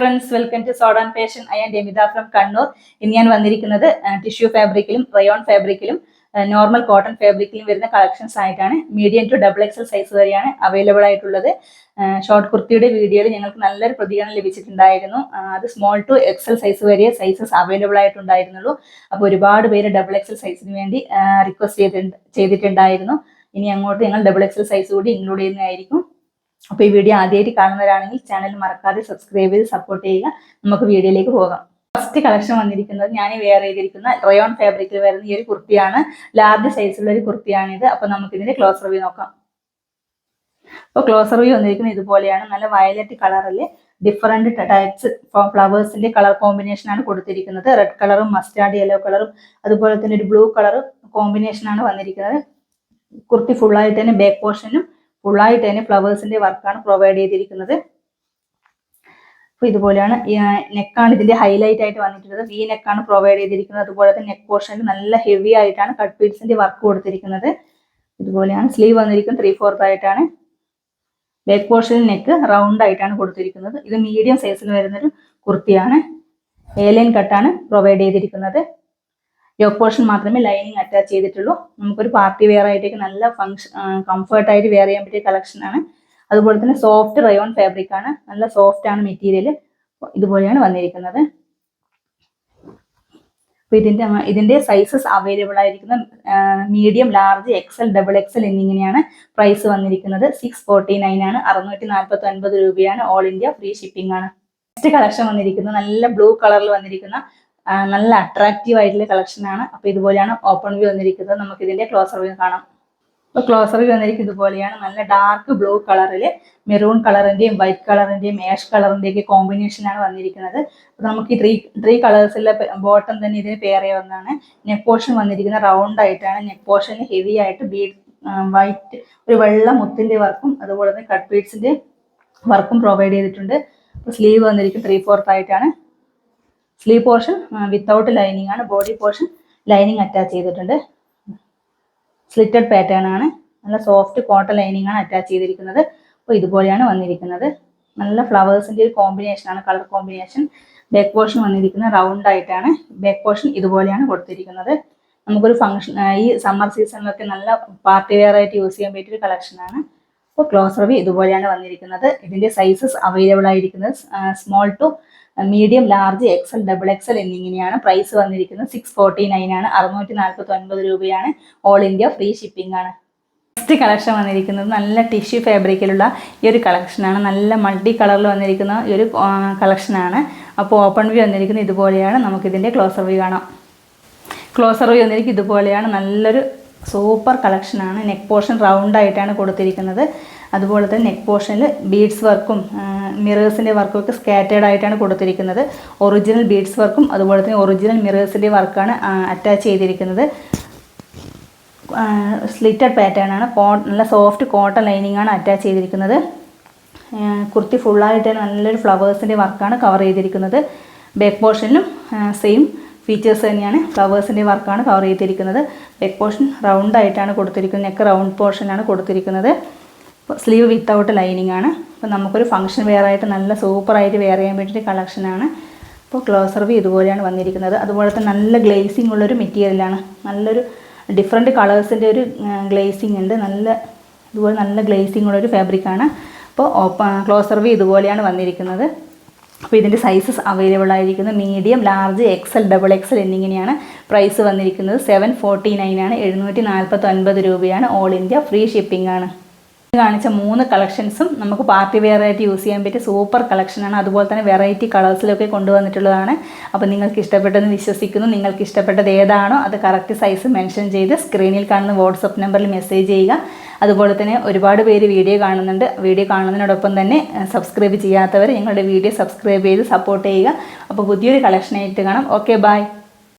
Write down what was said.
Friends welcome to സോഡാൻ passion I and Amitha from Kannur ഇന്ന് ഞാൻ വന്നിരിക്കുന്നത് ടിഷ്യൂ ഫാബ്രിക്കിലും റയോൺ ഫാബ്രിക്കിലും നോർമൽ കോട്ടൺ ഫാബ്രിക്കിലും വരുന്ന കളക്ഷൻസ് ആയിട്ടാണ്. Medium to double XL size വരെയാണ് അവൈലബിൾ ആയിട്ടുള്ളത്. ഷോർട്ട് കുർത്തിയുടെ വീഡിയോയിൽ ഞങ്ങൾക്ക് നല്ലൊരു പ്രതികരണം ലഭിച്ചിട്ടുണ്ടായിരുന്നു. അത് സ്മോൾ ടു എക്സൽ സൈസ് വരെ സൈസസ് അവൈലബിൾ ആയിട്ടുണ്ടായിരുന്നുള്ളൂ. അപ്പോൾ ഒരുപാട് പേര് ഡബിൾ എക്സൽ സൈസിന് വേണ്ടി റിക്വസ്റ്റ് ചെയ്തിട്ടുണ്ട് ചെയ്തിട്ടുണ്ടായിരുന്നു. ഇനി അങ്ങോട്ട് ഞങ്ങൾ ഡബിൾ എക്സൽ സൈസ് കൂടി ഇൻക്ലൂഡ് ചെയ്യുന്നതായിരിക്കും. അപ്പോൾ ഈ വീഡിയോ ആദ്യമായിട്ട് കാണുന്നവരാണെങ്കിൽ ചാനൽ മറക്കാതെ സബ്സ്ക്രൈബ് ചെയ്ത് സപ്പോർട്ട് ചെയ്യുക. നമുക്ക് വീഡിയോയിലേക്ക് പോകാം. ഫസ്റ്റ് കളക്ഷൻ വന്നിരിക്കുന്നത് ഞാൻ വെയർ ചെയ്തിരിക്കുന്ന റയോൺ ഫാബ്രിക്കിൽ വരുന്ന ഈ ഒരു കുർത്തിയാണ്. ലാർജ് സൈസുള്ള ഒരു കുർത്തിയാണിത് അപ്പോൾ ഇതിന്റെ ക്ലോസ് റിവ്യൂ നോക്കാം. അപ്പോൾ ക്ലോസ് റിവ്യൂ വന്നിരിക്കുന്നത് ഇതുപോലെയാണ്. നല്ല വയലറ്റ് കളറിൽ ഡിഫറെന്റ് ടൈപ്സ് ഫ്ലവേഴ്സിന്റെ കളർ കോമ്പിനേഷൻ ആണ് കൊടുത്തിരിക്കുന്നത്. റെഡ് കളറും മസ്റ്റാർഡ് യെല്ലോ കളറും അതുപോലെ തന്നെ ഒരു ബ്ലൂ കളർ കോമ്പിനേഷൻ ആണ് വന്നിരിക്കുന്നത്. കുർത്തി ഫുള്ളായിട്ട് തന്നെ ബാക്ക് പോർഷനും ഫുള്ളായിട്ട് തന്നെ ഫ്ലവേഴ്സിന്റെ വർക്കാണ് പ്രൊവൈഡ് ചെയ്തിരിക്കുന്നത്. അപ്പൊ ഇതുപോലെയാണ് നെക്കാണ് ഇതിന്റെ ഹൈലൈറ്റ് ആയിട്ട് വന്നിട്ടുള്ളത്. ഈ നെക്കാണ് പ്രൊവൈഡ് ചെയ്തിരിക്കുന്നത്. അതുപോലെ തന്നെ നെക്ക് പോർഷനിൽ നല്ല ഹെവി ആയിട്ടാണ് കട്ട് പീഡ്സിന്റെ വർക്ക് കൊടുത്തിരിക്കുന്നത്. ഇതുപോലെയാണ് സ്ലീവ് വന്നിരിക്കുന്നത് ത്രീ ഫോർത്ത് ആയിട്ടാണ്. ബാക്ക് പോർഷനിൽ നെക്ക് റൗണ്ട് ആയിട്ടാണ് കൊടുത്തിരിക്കുന്നത്. ഇത് മീഡിയം സൈസിൽ വരുന്നൊരു കുർത്തിയാണ്. ഏലൈൻ കട്ടാണ് പ്രൊവൈഡ് ചെയ്തിരിക്കുന്നത്. യോക്ക് പോർഷൻ മാത്രമേ ലൈനിങ് അറ്റാച്ച് ചെയ്തിട്ടുള്ളൂ. നമുക്കൊരു പാർട്ടി വെയർ ആയിട്ടേക്ക് നല്ല ഫംഗ്ഷൻ കംഫർട്ട് ആയിട്ട് വെയർ ചെയ്യാൻ പറ്റിയ കളക്ഷൻ ആണ്. അതുപോലെ തന്നെ സോഫ്റ്റ് റയോൺ ഫാബ്രിക് ആണ്. നല്ല സോഫ്റ്റ് ആണ് മെറ്റീരിയൽ ഇതുപോലെയാണ് വന്നിരിക്കുന്നത്. അപ്പൊ ഇതിന്റെ ഇതിന്റെ സൈസസ് അവൈലബിൾ ആയിരിക്കുന്ന medium large XL double XL എന്നിങ്ങനെയാണ് പ്രൈസ് വന്നിരിക്കുന്നത്. സിക്സ് ഫോർട്ടി നയൻ ആണ്. അറുന്നൂറ്റി നാൽപ്പത്തി ഒൻപത് രൂപയാണ്. ഓൾ ഇന്ത്യ ഫ്രീ ഷിപ്പിംഗ് ആണ്. നെക്സ്റ്റ് കളക്ഷൻ വന്നിരിക്കുന്നത്. നല്ല ബ്ലൂ കളറിൽ വന്നിരിക്കുന്ന നല്ല അട്രാക്റ്റീവ് ആയിട്ടുള്ള കളക്ഷൻ ആണ്. അപ്പൊ ഇതുപോലെയാണ് ഓപ്പൺ വ്യൂ വന്നിരിക്കുന്നത്. നമുക്ക് ഇതിന്റെ ക്ലോസർ വ്യൂ കാണാം. അപ്പോൾ ക്ലോസർ വ്യൂ വന്നിരിക്കുന്നത് ഇതുപോലെയാണ്. നല്ല ഡാർക്ക് ബ്ലൂ കളറിൽ മെറൂൺ കളറിന്റെയും വൈറ്റ് കളറിന്റെയും ആഷ് കളറിന്റെയും ഒക്കെ കോമ്പിനേഷൻ ആണ് വന്നിരിക്കുന്നത്. അപ്പൊ നമുക്ക് ഈ ത്രീ ത്രീ കളേഴ്സിലെ ബോട്ടം തന്നെ ഇതിന് പെയർ ചെയ്യാവുന്നതാണ് നെക്ക് പോർഷൻ വന്നിരിക്കുന്ന റൗണ്ട് ആയിട്ടാണ്. നെക്ക് പോർഷൻ ഹെവി ആയിട്ട് ബീഡ് വൈറ്റ് ഒരു വെള്ള മുത്തിന്റെ വർക്കും അതുപോലെ തന്നെ കട്ട് ബീഡ്സിന്റെ വർക്കും പ്രൊവൈഡ് ചെയ്തിട്ടുണ്ട്. സ്ലീവ് വന്നിരിക്കും ത്രീ ഫോർത്ത് ആയിട്ടാണ്. സ്ലീവ് പോർഷൻ വിത്തൗട്ട് ലൈനിങ് ആണ് ബോഡി പോർഷൻ ലൈനിങ് അറ്റാച്ച് ചെയ്തിട്ടുണ്ട്. സ്ലിറ്റഡ് പാറ്റേൺ ആണ്. നല്ല സോഫ്റ്റ് കോട്ടൺ ലൈനിങ് ആണ് അറ്റാച്ച് ചെയ്തിരിക്കുന്നത്. അപ്പോൾ ഇതുപോലെയാണ് വന്നിരിക്കുന്നത്. നല്ല ഫ്ലവേഴ്സിന്റെ ഒരു കോമ്പിനേഷൻ ആണ് കളർ കോമ്പിനേഷൻ ബാക്ക് പോർഷൻ വന്നിരിക്കുന്നത് റൗണ്ട് ആയിട്ടാണ്. ബാക്ക് പോർഷൻ ഇതുപോലെയാണ് കൊടുത്തിരിക്കുന്നത്. നമുക്കൊരു ഫംഗ്ഷൻ ഈ സമ്മർ സീസണിലൊക്കെ നല്ല പാർട്ടി വെയർ ആയിട്ട് യൂസ് ചെയ്യാൻ പറ്റിയ ഒരു കളക്ഷൻ ആണ്. അപ്പോൾ ക്ലോസ് റിവ്യൂ ഇതുപോലെയാണ് വന്നിരിക്കുന്നത്. ഇതിന്റെ സൈസസ് അവൈലബിൾ ആയിരിക്കുന്നത്. Small to medium large XL double XL എന്നിങ്ങനെയാണ് പ്രൈസ് വന്നിരിക്കുന്നത്. സിക്സ് ഫോർട്ടി നയൻ ആണ്. അറുന്നൂറ്റി നാൽപ്പത്തി ഒൻപത് രൂപയാണ്. ഓൾ ഇന്ത്യ ഫ്രീ ഷിപ്പിംഗ് ആണ്. നെക്സ്റ്റ് കളക്ഷൻ വന്നിരിക്കുന്നത്. നല്ല ടിഷ്യൂ ഫാബ്രിക്കിലുള്ള ഈ ഒരു കളക്ഷനാണ് നല്ല മൾട്ടി കളറിൽ വന്നിരിക്കുന്ന ഈ ഒരു കളക്ഷനാണ് അപ്പോൾ ഓപ്പൺ വ്യൂ വന്നിരിക്കുന്നത് ഇതുപോലെയാണ്. നമുക്കിതിന്റെ ക്ലോസർ വ്യൂ കാണാം. ക്ലോസർ വ്യൂ വന്നിരിക്കും ഇതുപോലെയാണ്. നല്ലൊരു സൂപ്പർ കളക്ഷനാണ്. നെക്ക് പോർഷൻ റൗണ്ട് ആയിട്ടാണ് കൊടുത്തിരിക്കുന്നത്. അതുപോലെ തന്നെ നെക്ക് പോർഷനിൽ ബീഡ്സ് വർക്കും മിറേഴ്സിന്റെ വർക്കും ഒക്കെ സ്കാറ്റേഡ് ആയിട്ടാണ് കൊടുത്തിരിക്കുന്നത്. ഒറിജിനൽ ബീഡ്സ് വർക്കും അതുപോലെ തന്നെ ഒറിജിനൽ മിറേഴ്സിന്റെ വർക്കാണ് അറ്റാച്ച് ചെയ്തിരിക്കുന്നത്. സ്ലിറ്റഡ് പാറ്റേൺ ആണ്. കോ നല്ല സോഫ്റ്റ് കോട്ടൺ ലൈനിങ് ആണ് അറ്റാച്ച് ചെയ്തിരിക്കുന്നത്. കുർത്തി ഫുള്ളായിട്ട് നല്ലൊരു ഫ്ലവേഴ്സിന്റെ വർക്കാണ് കവർ ചെയ്തിരിക്കുന്നത്. Back പോർഷനിലും same. ഫീച്ചേഴ്സ് തന്നെയാണ്. ഫ്ലവേഴ്സിന്റെ വർക്കാണ് കവർ ചെയ്തിരിക്കുന്നത്. നെക്ക് പോർഷൻ റൗണ്ട് ആയിട്ടാണ് കൊടുത്തിരിക്കുന്നത്. നെക്ക് റൗണ്ട് പോർഷനാണ് കൊടുത്തിരിക്കുന്നത്. സ്ലീവ് വിത്തൗട്ട് ലൈനിങ് ആണ്. അപ്പോൾ നമുക്കൊരു ഫംഗ്ഷൻ വെയർ ആയിട്ട് നല്ല സൂപ്പറായിട്ട് വെയർ ചെയ്യാൻ വേണ്ടിയിട്ട് കളക്ഷനാണ് അപ്പോൾ ക്ലോസർ വി ഇതുപോലെയാണ് വന്നിരിക്കുന്നത്. അതുപോലെ തന്നെ നല്ല ഗ്ലേസിംഗ് ഉള്ളൊരു മെറ്റീരിയലാണ് നല്ലൊരു ഡിഫറെന്റ് കളേഴ്സിന്റെ ഒരു ഗ്ലേസിംഗ് ഉണ്ട്. നല്ല ഇതുപോലെ നല്ല ഗ്ലേസിംഗ് ഉള്ളൊരു ഫാബ്രിക്കാണ് അപ്പോൾ ഓപ്പ ക്ലോസർ വി ഇതുപോലെയാണ് വന്നിരിക്കുന്നത്. അപ്പോൾ ഇതിന്റെ സൈസസ് അവൈലബിൾ ആയിരിക്കുന്നത് medium large XL double XL എന്നിങ്ങനെയാണ് പ്രൈസ് വന്നിരിക്കുന്നത്. സെവൻ ഫോർട്ടി നയൻ ആണ്. എഴുന്നൂറ്റി നാൽപ്പത്തൊൻപത് രൂപയാണ്. ഓൾ ഇന്ത്യ ഫ്രീ ഷിപ്പിംഗ് ആണ്. കാണിച്ച മൂന്ന് കളക്ഷൻസും നമുക്ക് പാർട്ടി വെയർ ആയിട്ട് യൂസ് ചെയ്യാൻ പറ്റിയ സൂപ്പർ കളക്ഷനാണ്. അതുപോലെ തന്നെ വെറൈറ്റി കളേഴ്സിലൊക്കെ കൊണ്ടുവന്നിട്ടുള്ളതാണ്. അപ്പോൾ നിങ്ങൾക്ക് ഇഷ്ടപ്പെട്ടെന്ന് വിശ്വസിക്കുന്നു. നിങ്ങൾക്ക് ഇഷ്ടപ്പെട്ടത് ഏതാണോ അത് കറക്റ്റ് സൈസ് മെൻഷൻ ചെയ്ത് സ്ക്രീനിൽ കാണുന്ന വാട്സപ്പ് നമ്പറിൽ മെസ്സേജ് ചെയ്യുക. അതുപോലെ തന്നെ ഒരുപാട് പേര് വീഡിയോ കാണുന്നുണ്ട്. വീഡിയോ കാണുന്നതിനോടൊപ്പം തന്നെ സബ്സ്ക്രൈബ് ചെയ്യാത്തവർ ഞങ്ങളുടെ വീഡിയോ സബ്സ്ക്രൈബ് ചെയ്ത് സപ്പോർട്ട് ചെയ്യുക. അപ്പോൾ പുതിയൊരു കളക്ഷനായിട്ട് കാണാം. Okay bye.